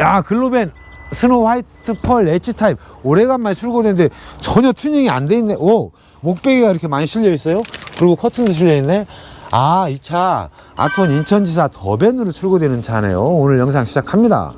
야 글로벤 스노우 화이트 펄 엣지 타입. 오래간만에 출고됐는데 전혀 튜닝이 안 돼 있네. 오 목베개가 이렇게 많이 실려 있어요? 그리고 커튼도 실려 있네. 아 이 차 아트원 인천지사 더벤으로 출고되는 차네요. 오늘 영상 시작합니다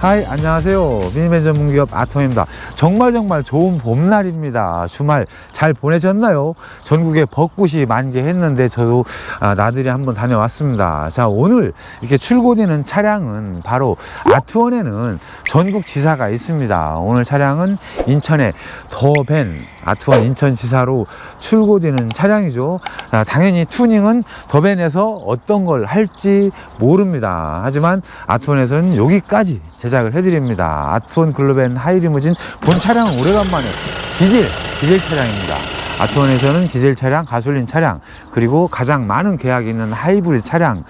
하이 안녕하세요. 미니맨 전문기업 아톰입니다. 정말 정말 좋은 봄날입니다. 주말 잘 보내셨나요? 전국에 벚꽃이 만개했는데 저도 아, 나들이 한번 다녀왔습니다. 자 오늘 이렇게 출고되는 차량은 바로 아트원에는 전국 지사가 있습니다. 오늘 차량은 인천의 더벤 아트원 인천지사로 출고되는 차량이죠. 자, 당연히 튜닝은 더벤에서 어떤 걸 할지 모릅니다. 하지만 아트원에서는 여기까지 제 작을 해드립니다. 아트원 글로벤 하이리무진 본 차량은 오래간만에 디젤, 디젤 차량입니다. 아트원에서는 디젤 차량, 가솔린 차량, 그리고 가장 많은 계약이 있는 하이브리드 차량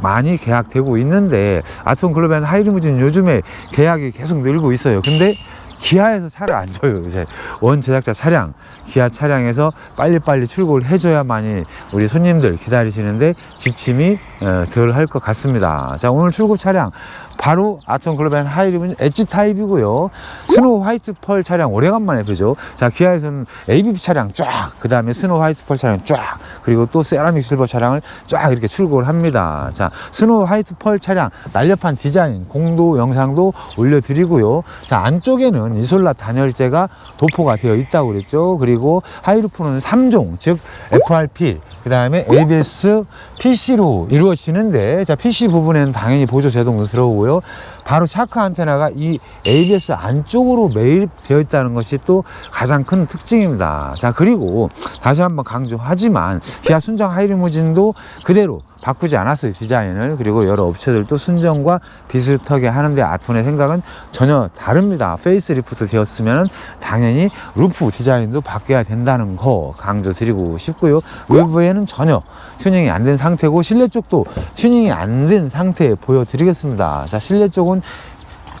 많이 계약되고 있는데 아트원 글로벤 하이리무진 요즘에 계약이 계속 늘고 있어요. 근데 기아에서 차를 안 줘요. 이제 원 제작자 차량, 기아 차량에서 빨리빨리 출고를 해줘야만이 우리 손님들 기다리시는데 지침이 어, 덜할 것 같습니다. 자, 오늘 출고 차량 바로 아트원 글로벤 하이리문 엣지 타입이고요. 스노우 화이트 펄 차량 오래간만에 보죠. 자, 기아에서는 ABB 차량 쫙, 그 다음에 스노우 화이트 펄 차량 쫙, 그리고 또 세라믹 실버 차량을 쫙 이렇게 출고를 합니다. 자, 스노우 화이트 펄 차량 날렵한 디자인, 공도 영상도 올려드리고요. 자, 안쪽에는 이솔라 단열재가 도포가 되어 있다고 그랬죠. 그리고 하이루프는 3종, 즉 FRP, 그 다음에 ABS, PC로 이루어지는데, 자, PC 부분에는 당연히 보조 제동도 들어오고요. 바로 샤크 안테나가 이 ABS 안쪽으로 매입되어 있다는 것이 또 가장 큰 특징입니다. 자, 그리고 다시 한번 강조하지만 기아 순정 하이리무진도 그대로 바꾸지 않았어요 디자인을. 그리고 여러 업체들도 순정과 비슷하게 하는데 아톤의 생각은 전혀 다릅니다. 페이스리프트 되었으면 당연히 루프 디자인도 바뀌어야 된다는 거 강조드리고 싶고요. 외부에는 전혀 튜닝이 안 된 상태고 실내 쪽도 튜닝이 안 된 상태 보여드리겠습니다. 자 실내 쪽은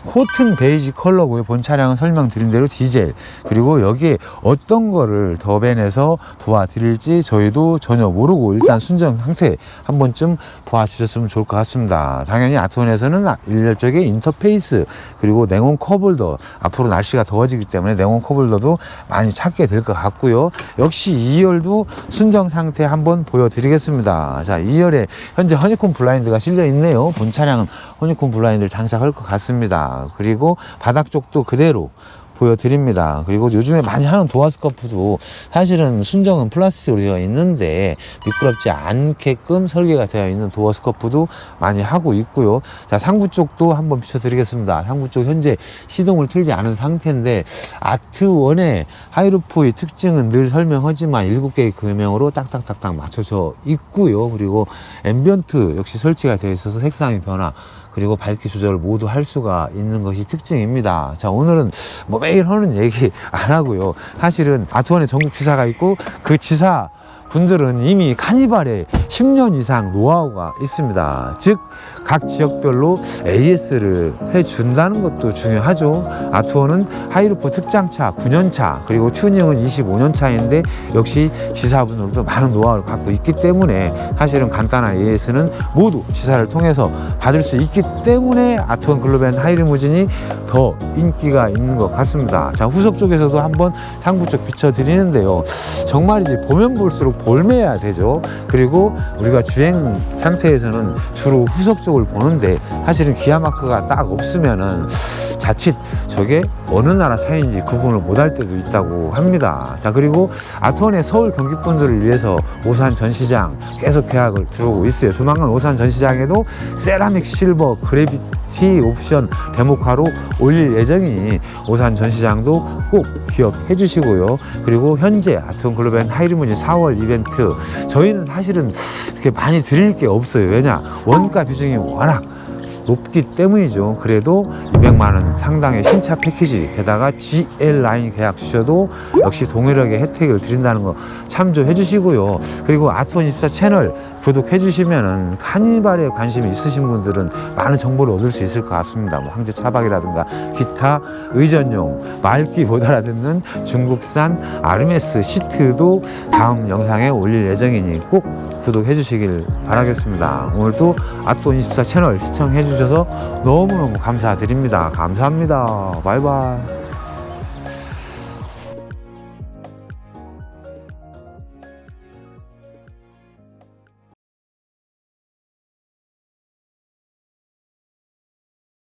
코튼 베이지 컬러고요. 본 차량은 설명드린 대로 디젤. 그리고 여기에 어떤 거를 더벤에서 도와드릴지 저희도 전혀 모르고 일단 순정 상태 한 번쯤 보아주셨으면 좋을 것 같습니다. 당연히 아트원에서는 일렬적인 인터페이스 그리고 냉온 컵홀더 앞으로 날씨가 더워지기 때문에 냉온 컵홀더도 많이 찾게 될 것 같고요. 역시 2열도 순정 상태 한번 보여드리겠습니다. 자, 2열에 현재 허니콤 블라인드가 실려 있네요. 본 차량은 허니콤 블라인드를 장착할 것 같습니다. 그리고 바닥 쪽도 그대로 보여드립니다. 그리고 요즘에 많이 하는 도어 스커프도 사실은 순정은 플라스틱으로 되어 있는데 미끄럽지 않게끔 설계가 되어 있는 도어 스커프도 많이 하고 있고요. 자, 상부 쪽도 한번 비춰드리겠습니다. 상부 쪽 현재 시동을 틀지 않은 상태인데 아트원의 하이루프의 특징은 늘 설명하지만 7개의 금형으로 딱딱딱딱 맞춰져 있고요. 그리고 앰비언트 역시 설치가 되어 있어서 색상의 변화 그리고 밝기 조절을 모두 할 수가 있는 것이 특징입니다. 자, 오늘은 뭐 매일 하는 얘기 안 하고요. 사실은 아트원에 전국 지사가 있고 그 지사 분들은 이미 카니발에 10년 이상 노하우가 있습니다. 즉, 각 지역별로 AS를 해준다는 것도 중요하죠. 아투어는 하이루프 특장차 9년차, 그리고 튜닝은 25년차인데 역시 지사분들도 많은 노하우를 갖고 있기 때문에 사실은 간단한 AS는 모두 지사를 통해서 받을 수 있기 때문에 아투원 글로벤 하이리무진이 더 인기가 있는 것 같습니다. 자, 후속 쪽에서도 한번 상부 쪽 비춰드리는데요. 정말이지 보면 볼수록 볼매야 되죠. 그리고 우리가 주행 상태에서는 주로 후속 쪽을 보는데 사실은 기아 마크가 딱 없으면은 자칫 저게 어느 나라 차인지 구분을 못할 때도 있다고 합니다. 자 그리고 아트원의 서울 경기 분들을 위해서 오산 전시장 계속 계약을 들어오고 있어요. 조만간 오산 전시장에도 세라믹 실버 그래비티 옵션 데모카로 올릴 예정이니 오산 전시장도 꼭 기억해 주시고요. 그리고 현재 아트원 글로벤 하이리무진 4월 이벤트 저희는 사실은 그렇게 많이 드릴 게 없어요. 왜냐 원가 비중이 워낙 높기 때문이죠. 그래도 200만 원 상당의 신차 패키지 게다가 GL 라인 계약 주셔도 역시 동일하게 혜택을 드린다는 거 참조해 주시고요. 그리고 아트원 24 채널 구독해 주시면은 카니발에 관심이 있으신 분들은 많은 정보를 얻을 수 있을 것 같습니다. 뭐 황제 차박이라든가 기타 의전용 맑기 못 알아듣는 중국산 아르메스 시트도 다음 영상에 올릴 예정이니 꼭 구독해 주시길 바라겠습니다. 오늘도 아트원 24 채널 시청해 주셔서 너무너무 감사드립니다. 감사합니다. 바이바이.